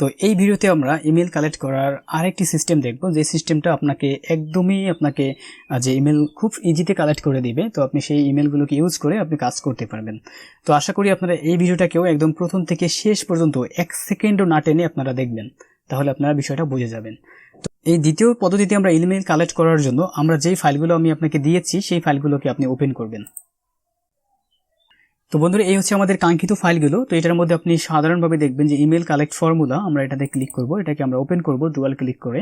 তো এই ভিডিওতে আমরা ইমেল কালেক্ট করার আরেকটি সিস্টেম দেখব। যে সিস্টেমটা আপনাকে একদমই আপনাকে যে ইমেল খুব ইজিতে কালেক্ট করে দিবে, তো আপনি সেই ইমেলগুলোকে ইউজ করে আপনি কাজ করতে পারবেন। তো আশা করি আপনারা এই ভিডিওটাকেও একদম প্রথম থেকে শেষ পর্যন্ত এক সেকেন্ডও না টেনে আপনারা দেখবেন, তাহলে আপনারা বিষয়টা বুঝে যাবেন। তো এই দ্বিতীয় পদ্ধতিতে আমরা ইমেল কালেক্ট করার জন্য আমরা যেই ফাইলগুলো আমি আপনাকে দিয়েছি, সেই ফাইলগুলোকে আপনি ওপেন করবেন। তো বন্ধুরা, এই হচ্ছে আমাদের কাঙ্ক্ষিত ফাইলগুলো। তো এটার মধ্যে আপনি সাধারণভাবে দেখবেন যে ইমেল কালেক্ট ফর্মুলা, আমরা এটাতে ক্লিক করব। এটাকে আমরা ওপেন করব, ডুয়াল ক্লিক করে।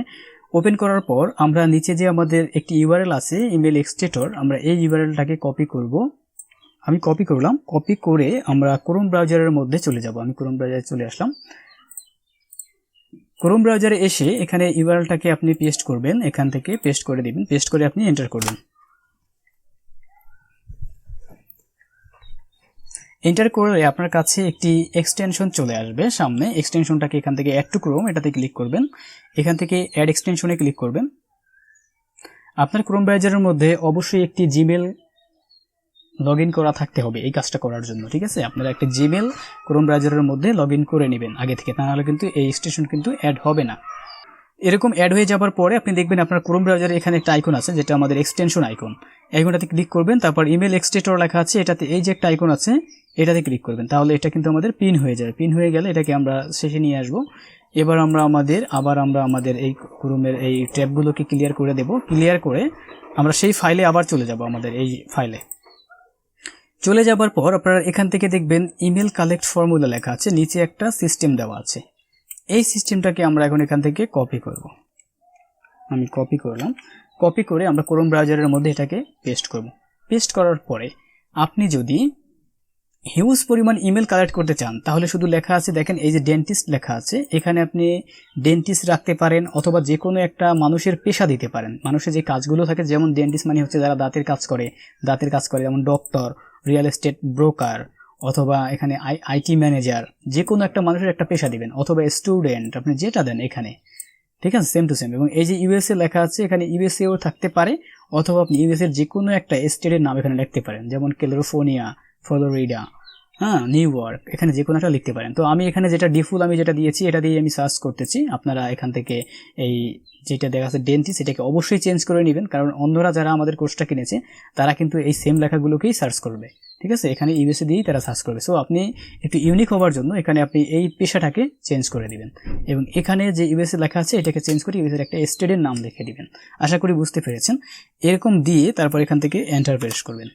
ওপেন করার পর আমরা নিচে যে আমাদের একটি ইউআরএল আছে, ইমেল এক্সটেটর, আমরা এই ইউআরএলটাকে কপি করব। আমি কপি করলাম, কপি করে আমরা ক্রোম ব্রাউজারের মধ্যে চলে যাব। আমি ক্রোম ব্রাউজারে চলে আসলাম। ক্রোম ব্রাউজারে এসে এখানে ইউআরএলটাকে আপনি পেস্ট করবেন, এখান থেকে পেস্ট করে দিবেন, পেস্ট করে আপনি এন্টার করবেন। এন্টার করলে আপনার কাছে একটি এক্সটেনশন চলে আসবে সামনে। এক্সটেনশনটাকে এখান থেকে অ্যাড টু ক্রোম এটাতে ক্লিক করবেন। এখান থেকে অ্যাড এক্সটেনশনে ক্লিক করবেন। আপনার ক্রোম ব্রাউজারের মধ্যে অবশ্যই একটি জিমেল লগ করা থাকতে হবে এই কাজটা করার জন্য, ঠিক আছে? আপনারা একটা জিমেল ক্রোম ব্রাউজারের মধ্যে লগ করে নেবেন আগে থেকে, তা নাহলে কিন্তু এই এক্সটেনশন কিন্তু অ্যাড হবে না। এরকম অ্যাড হয়ে যাওয়ার পরে আপনি দেখবেন আপনার ক্রোম ব্রাউজারে এখানে একটা আইকন আছে, যেটা আমাদের এক্সটেনশন আইকন আইকনটাতে ক্লিক করবেন, তারপর ইমেল এক্সটেটর লেখা আছে, এটাতে এই যে একটা আইকন আছে, এটাতে ক্লিক করবেন। তাহলে এটা কিন্তু আমাদের পিন হয়ে যাবে পিন হয়ে গেলে এটাকে আমরা শেষে নিয়ে আসব। এবার আমরা আমাদের, আবার আমরা আমাদের এই ক্রোমের এই ট্যাবগুলোকে ক্লিয়ার করে দেব। ক্লিয়ার করে আমরা সেই ফাইলে আবার চলে যাব আমাদের এই ফাইলে চলে যাবার পর আপনারা এখান থেকে দেখবেন ইমেল কালেক্ট ফর্মুলা লেখা আছে, নিচে একটা সিস্টেম দেওয়া আছে। এই সিস্টেমটাকে আমরা এখন এখান থেকে কপি করব। আমি কপি করলাম। কপি করে আমরা ক্রোম ব্রাউজারের মধ্যে এটাকে পেস্ট করব। পেস্ট করার পরে আপনি যদি হিউজ পরিমাণ ইমেল কালেক্ট করতে চান, তাহলে শুধু লেখা আছে, দেখেন এই যে ডেন্টিস্ট লেখা আছে, এখানে আপনি ডেন্টিস্ট রাখতে পারেন অথবা যে কোনো একটা মানুষের পেশা দিতে পারেন। মানুষের যে কাজগুলো থাকে, যেমন ডেন্টিস্ট মানে হচ্ছে যারা দাঁতের কাজ করে, দাঁতের কাজ করে, যেমন ডক্টর রিয়েল এস্টেট ব্রোকার অথবা এখানে আই আইটি ম্যানেজার যে কোনো একটা মানুষের একটা পেশা দিবেন, অথবা স্টুডেন্ট আপনি যেটা দেন এখানে, ঠিক আছে? সেম টু সেম এবং এই যে ইউএসএ লেখা আছে, এখানে ইউএসএও থাকতে পারে, অথবা আপনি ইউএসএর যে কোনো একটা স্টেটের নাম এখানে লিখতে পারেন, যেমন ক্যালিফোর্নিয়া ফ্লোরিডা হ্যাঁ নিউ ইয়র্ক এখানে যে কোনো একটা লিখতে পারেন। তো আমি এখানে যেটা ডিফুল আমি যেটা দিয়েছি, এটা দিয়ে আমি সার্চ করতেছি। আপনারা এখান থেকে এই যেটা দেখা যাচ্ছে ডেন্টিস্ট সেটাকে অবশ্যই চেঞ্জ করে নেবেন, কারণ অন্যরা যারা আমাদের কোর্সটা কিনেছে, তারা কিন্তু এই সেম লেখাগুলোকেই সার্চ করবে। ঠিক আছে? এখানে ইউএসএ দিয়েই তারা সার্চ করবে। সো আপনি একটু ইউনিক হওয়ার জন্য এখানে আপনি এই পেশাটাকে চেঞ্জ করে দিবেন। এবং এখানে যে ইউএসএ লেখা আছে, এটাকে চেঞ্জ করে ইউএসএর একটা স্টেটের নাম লিখে দিবেন। আশা করি বুঝতে পেরেছেন। এরকম দিয়ে তারপর এখান থেকে এন্টার প্রেস করবেন।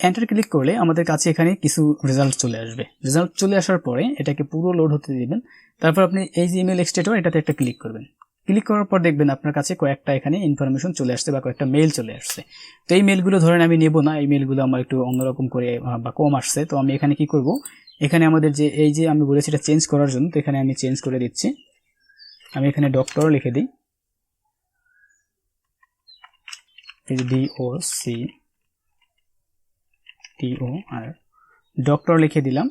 এন্টার ক্লিক করলে আমাদের কাছে এখানে কিছু রেজাল্ট চলে আসবে। রেজাল্ট চলে আসার পরে এটাকে পুরো লোড হতে দিবেন। তারপর আপনি এই যে ইমেল এক্সটেটর এটাতে একটা ক্লিক করবেন। ক্লিক করার পর দেখবেন আপনার কাছে কয়েকটা এখানে ইনফরমেশন চলে আসছে বা কয়েকটা মেল চলে আসছে। তো এই মেলগুলো ধরেন আমি নেব না, এই মেলগুলো আমার একটু অন্যরকম করে বা কম আসছে। তো আমি এখানে কি করব? এখানে আমাদের যে, এই যে আমি বলেছি এটা চেঞ্জ করার জন্য, তো এখানে আমি চেঞ্জ করে দিচ্ছি। আমি এখানে ডক্টর লিখে দিই। এই যে D O C T O R doctor লিখে দিলাম।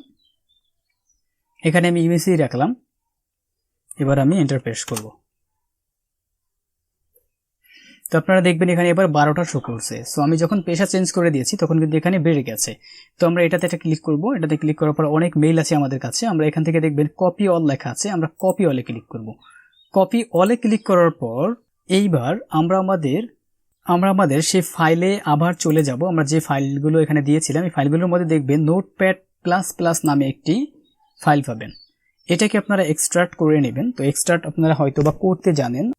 এখানে আমি ইউএসি রাখলাম। এবার আমি এন্টার প্রেস করব। তো আপনারা দেখবেন এখানে এবার বারোটা শো করছে। সো আমি যখন পেশা চেঞ্জ করে দিয়েছি, তখন কিন্তু এখানে বেড়ে গেছে। তো আমরা এটাতে একটা ক্লিক করব। এটাতে ক্লিক করার পর অনেক মেইল আছে আমাদের কাছে। আমরা এখান থেকে দেখবেন কপি অল লেখা আছে। আমরা কপি অলে ক্লিক করব। কপি অলে ক্লিক করার পর এইবার আমরা আমাদের আমরা আমাদের সেই ফাইলে আবার চলে যাব। আমরা যে ফাইলগুলো এখানে দিয়েছিলাম, এই ফাইলগুলোর মধ্যে দেখবেন নোটপ্যাড প্লাস প্লাস নামে একটি ফাইল পাবেন। এটাকে আপনারা এক্সট্রাক্ট করে নেবেন। তো এক্সট্রাক্ট আপনারা হয়তো বা করতে জানেন।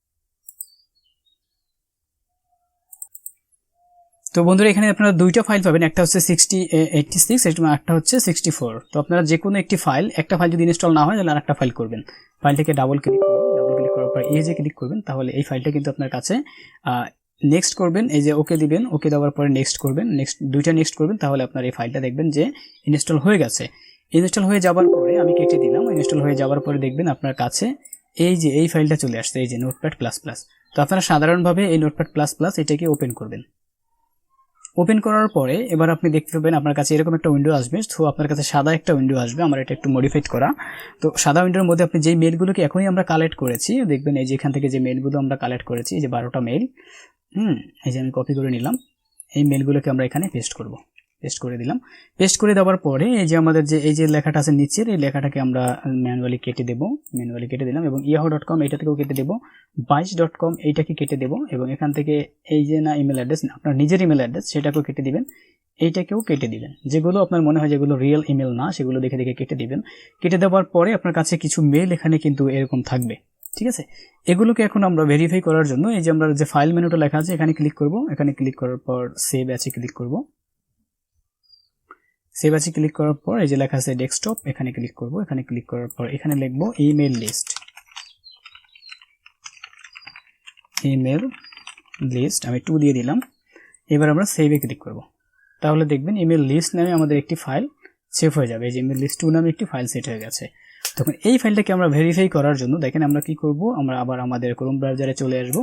তো বন্ধুরা, এখানে আপনারা দুইটা ফাইল পাবেন। একটা হচ্ছে সিক্সটি এইটটি সিক্স একটা হচ্ছে সিক্সটি ফোর তো আপনারা যে কোনো একটি ফাইল একটা ফাইল যদি ইনস্টল না হয়, তাহলে আরেকটা ফাইল করবেন। ফাইলটাকে ডাবল ক্লিক করবেন ডাবল ক্লিক করার পর এই যে ক্লিক করবেন। তাহলে এই ফাইলটা কিন্তু আপনার কাছে নেক্সট করবেন। এই যে ওকে দিবেন। ওকে দেওয়ার পরে নেক্সট করবেন। নেক্সট দুইটা নেক্সট করবেন। তাহলে আপনার এই ফাইলটা দেখবেন যে ইনস্টল হয়ে গেছে। ইনস্টল হয়ে যাওয়ার পরে আমি কেটে দিলাম? ইনস্টল হয়ে যাওয়ার পরে দেখবেন আপনার কাছে এই যে, এই ফাইলটা চলে আসছে। এই যে নোটপ্যাড প্লাস প্লাস তো আপনারা সাধারণভাবে এই নোটপ্যাড প্লাস প্লাস এটাকে ওপেন করবেন। ওপেন করার পরে এবার আপনি দেখতে পাবেন আপনার কাছে এরকম একটা উইন্ডো আসবে। তো আপনার কাছে সাদা একটা উইন্ডো আসবে। আমার এটা একটু মডিফাইড করা। তো সাদা উইন্ডোর মধ্যে আপনি যেই মেলগুলোকে এখনই আমরা কালেক্ট করেছি, দেখবেন এই যেখান থেকে যে মেলগুলো আমরা কালেক্ট করেছি যে বারোটা মেল হুম, এই যে আমি কপি করে নিলাম, এই মেলগুলোকে আমরা এখানে পেস্ট করব। পেস্ট করে দিলাম। পেস্ট করে দেওয়ার পরে এই যে আমাদের যে, এই যে লেখাটা আছে নিচের, এই লেখাটাকে আমরা ম্যানুয়ালি কেটে দেবো। ম্যানুয়ালি কেটে দিলাম এবং ইয়াহো ডট কম এটা থেকেও কেটে দেবো। বাইশ ডট কম এইটাকে কেটে দেবো এবং এখান থেকে এই যে না ইমেল অ্যাড্রেস আপনার নিজের ইমেল অ্যাড্রেস সেটাকেও কেটে দিবেন। এইটাকেও কেটে দিবেন। যেগুলো আপনার মনে হয় যেগুলো রিয়েল ইমেল না, সেগুলো দেখে দেখে কেটে দিবেন। কেটে দেওয়ার পরে আপনার কাছে কিছু মেল এখানে কিন্তু এরকম থাকবে। ঠিক আছে? এগুলোকে এখন আমরা ভেরিফাই করার জন্য এই যে আমরা যে ফাইল মেনুটা লেখা আছে, এখানে ক্লিক করব। এখানে ক্লিক করার পর সেভ আছে ক্লিক করব। সেভ আছে ক্লিক করার পর, এই যে লেখা আছে ডেস্কটপ এখানে ক্লিক করব। এখানে ক্লিক করার পর, এখানে লিখব ইমেল লিস্ট ইমেল লিস্ট আমি টু দিয়ে দিলাম। এবার আমরা সেভে ক্লিক করব। তাহলে দেখবেন ইমেল লিস্ট নামে আমাদের একটি ফাইল সেভ হয়ে যাবে। এই যে ইমেল লিস্ট টু নামে একটি ফাইল সেট হয়ে গেছে। তখন এই ফাইলটাকে আমরা ভেরিফাই করার জন্য দেখেন আমরা কি করব? আমরা আবার আমাদের ক্রোম ব্রাউজারে চলে আসব।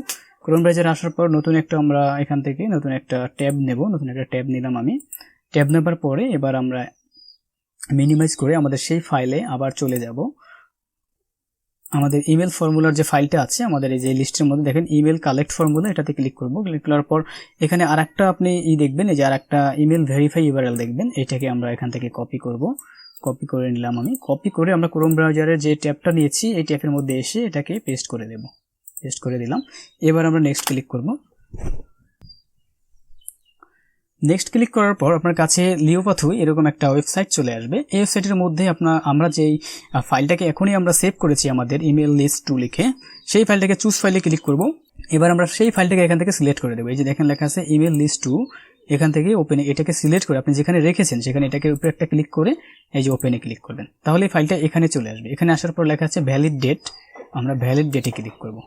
ক্রোম ব্রাউজারে আসার পর নতুন একটা আমরা এখান থেকে নতুন একটা ট্যাব নেব। নতুন একটা ট্যাব নিলাম আমি। ট্যাব নেবার পরে এবার আমরা মিনিমাইজ করে আমাদের সেই ফাইলে আবার চলে যাব। আমাদের ইমেল ফর্মুলার যে ফাইলটা আছে, আমাদের এই যে লিস্টের মধ্যে দেখেন ইমেল কালেক্ট ফর্মুলা এটাতে ক্লিক করব। ক্লিক করার পর এখানে আর আপনি ই দেখবেন, এই যে আর একটা ইমেল ভেরিফাই ইউআরএল দেখবেন, এটাকে আমরা এখান থেকে কপি করব। কপি করে নিলাম আমি। কপি করে আমরা ক্রোম ব্রাউজারের যে ট্যাবটা নিয়েছি, এই ট্যাবের মধ্যে এসে এটাকে পেস্ট করে দেব। পেস্ট করে দিলাম। এবার আমরা নেক্সট ক্লিক করব। নেক্সট ক্লিক করার পর আপনার কাছে লিওপাথু এরকম একটা ওয়েবসাইট চলে আসবে। এই ওয়েবসাইটের মধ্যে আপনার, আমরা যেই ফাইলটাকে এখনই আমরা সেভ করেছি আমাদের ইমেল লিস্ট টু লিখে, সেই ফাইলটাকে চুজ ফাইলে ক্লিক করব। এবার আমরা সেই ফাইলটাকে এখান থেকে সিলেক্ট করে দেবো। এই যে দেখেন লেখা আছে ইমেল লিস্ট টু এখান থেকে ওপেনে এটাকে সিলেক্ট করে আপনি যেখানে রেখেছেন সেখানে এটাকে উপরে একটা ক্লিক করে এই যে ওপেনে ক্লিক করবেন। তাহলে ফাইলটা এখানে চলে আসবে। এখানে আসার পর লেখা আছে ভ্যালিড ডেট আমরা ভ্যালিড ডেটে ক্লিক করব।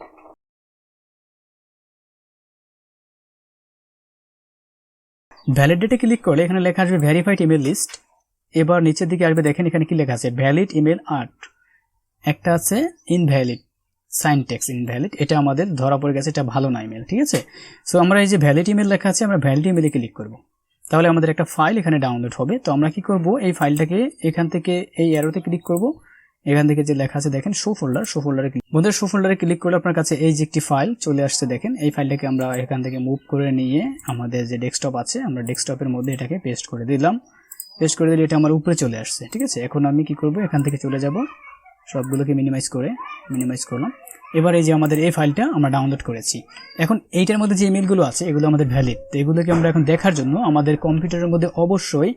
ভ্যালিড ডেটে ক্লিক করলে এখানে লেখা আসবে ভেরিফাইড ইমেল লিস্ট এবার নিচের দিকে আসবে, দেখেন এখানে কি লেখা আছে? ভ্যালিড ইমেল আর্ট একটা আছে ইনভ্যালিড সাইনটেক্স ইনভ্যালিড এটা আমাদের ধরা পড়ে গেছে, এটা ভালো না ইমেল ঠিক আছে? সো আমরা এই যে ভ্যালিড ইমেল লেখা আছে, আমরা ভ্যালিড ইমেলে ক্লিক করব। তাহলে আমাদের একটা ফাইল এখানে ডাউনলোড হবে। তো আমরা কি করব? এই ফাইলটাকে এখান থেকে, এই অ্যারোতে ক্লিক করব। এখান থেকে যে লেখা আছে, দেখেন শো ফোল্ডার শো ফোল্ডারে বন্ধুদের শো ফোল্ডারে ক্লিক করলে আপনার কাছে এই যে একটি ফাইল চলে আসছে, দেখেন। এই ফাইলটাকে আমরা এখান থেকে মুভ করে নিয়ে আমাদের যে ডেস্কটপ আছে, আমরা ডেস্কটপের মধ্যে এটাকে পেস্ট করে দিলাম। পেস্ট করে দিলে এটা আমার উপরে চলে আসছে, ঠিক আছে? এখন আমি কি করব? এখান থেকে চলে যাব, সবগুলোকে মিনিমাইজ করে মিনিমাইজ করলাম। এবার এই যে আমাদের এই ফাইলটা আমরা ডাউনলোড করেছি। এখন এইটার মধ্যে যে ইমেলগুলো আছে, এগুলো আমাদের ভ্যালিড তো এগুলোকে আমরা এখন দেখার জন্য আমাদের কম্পিউটারের মধ্যে অবশ্যই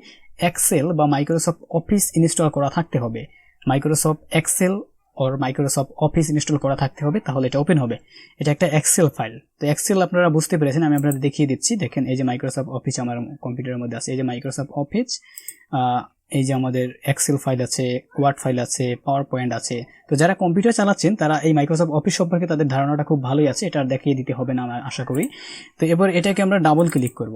এক্সেল বা মাইক্রোসফট অফিস ইনস্টল করা থাকতে হবে। Microsoft Excel or Microsoft Office install করা থাকতে হবে, তাহলে এটা ওপেন হবে। এটা একটা এক্সেল ফাইল তো এক্সেল আপনারা বুঝতে পেরেছেন, আমি আপনাদের দেখিয়ে দিচ্ছি। দেখেন, এই যে মাইক্রোসফট অফিস আমার কম্পিউটারের মধ্যে আছে, এই যে মাইক্রোসফট অফিস এই যে আমাদের এক্সেল ফাইল আছে ওয়ার্ড ফাইল আছে পাওয়ার পয়েন্ট আছে। তো যারা কম্পিউটার চালাচ্ছেন, তারা এই মাইক্রোসফট অফিস সম্পর্কে তাদের ধারণাটা খুব ভালোই আছে, এটা দেখিয়ে দিতে হবে না আশা করি। তো এবার এটাকে আমরা ডাবল ক্লিক করব।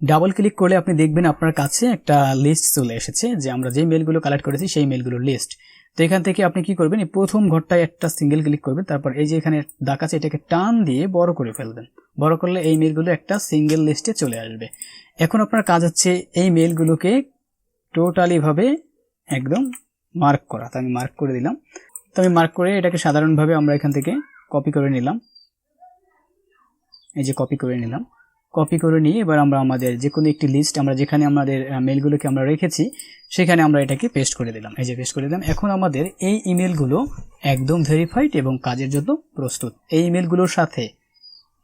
ডাবল ক্লিক করলে আপনি দেখবেন আপনার কাছে একটা লিস্ট চলে এসেছে যে আমরা যে মেলগুলো কালেক্ট করেছি সেই মেলগুলোর লিস্ট তো এখান থেকে আপনি কি করবেন? এই প্রথম ঘরটায় একটা সিঙ্গেল ক্লিক করবেন, তারপর এই যে এখানে দাগ আছে, এটাকে টান দিয়ে বড় করে ফেলবেন। বড় করলে এই মেলগুলো একটা সিঙ্গেল লিস্টে চলে আসবে। এখন আপনার কাজ হচ্ছে এই মেলগুলোকে টোটালিভাবে একদম মার্ক করা। তো আমি মার্ক করে দিলাম। তো আমি মার্ক করে এটাকে সাধারণভাবে আমরা এখান থেকে কপি করে নিলাম। এই যে কপি করে নিলাম। কপি করে নিয়ে এবার আমরা আমাদের যে কোনো একটি লিস্ট আমরা যেখানে আমাদের মেলগুলোকে আমরা রেখেছি, সেখানে আমরা এটাকে পেস্ট করে দিলাম। এই যে পেস্ট করে দিলাম। এখন আমাদের এই ইমেলগুলো একদম ভেরিফাইড এবং কাজের জন্য প্রস্তুত। এই ইমেলগুলোর সাথে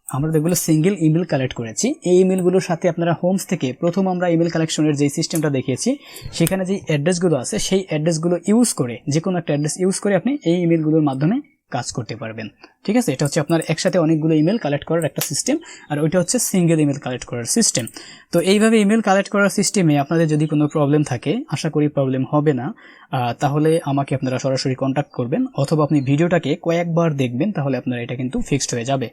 আমরা যেগুলো সিঙ্গেল ইমেল কালেক্ট করেছি। এই ইমেলগুলোর সাথে আপনারা হোমস থেকে প্রথম আমরা ইমেল কালেকশনের যে সিস্টেমটা দেখিয়েছি, সেখানে যে অ্যাড্রেসগুলো আছে, সেই অ্যাড্রেসগুলো ইউজ করে যে কোনো একটা অ্যাড্রেস ইউজ করে আপনি এই ইমেলগুলোর মাধ্যমে কাজ করতে পারবেন। ঠিক আছে? এটা হচ্ছে আপনার একসাথে অনেকগুলো ইমেল কালেক্ট করার একটা সিস্টেম আর ওইটা হচ্ছে সিঙ্গেল ইমেল কালেক্ট করার সিস্টেম তো এইভাবে ইমেল কালেক্ট করার সিস্টেমে আপনাদের যদি কোনো প্রবলেম থাকে, আশা করি প্রবলেম হবে না তাহলে আমাকে আপনারা সরাসরি কন্ট্যাক্ট করবেন, অথবা আপনি ভিডিওটাকে কয়েকবার দেখবেন, তাহলে আপনারা এটা কিন্তু ফিক্সড হয়ে যাবে।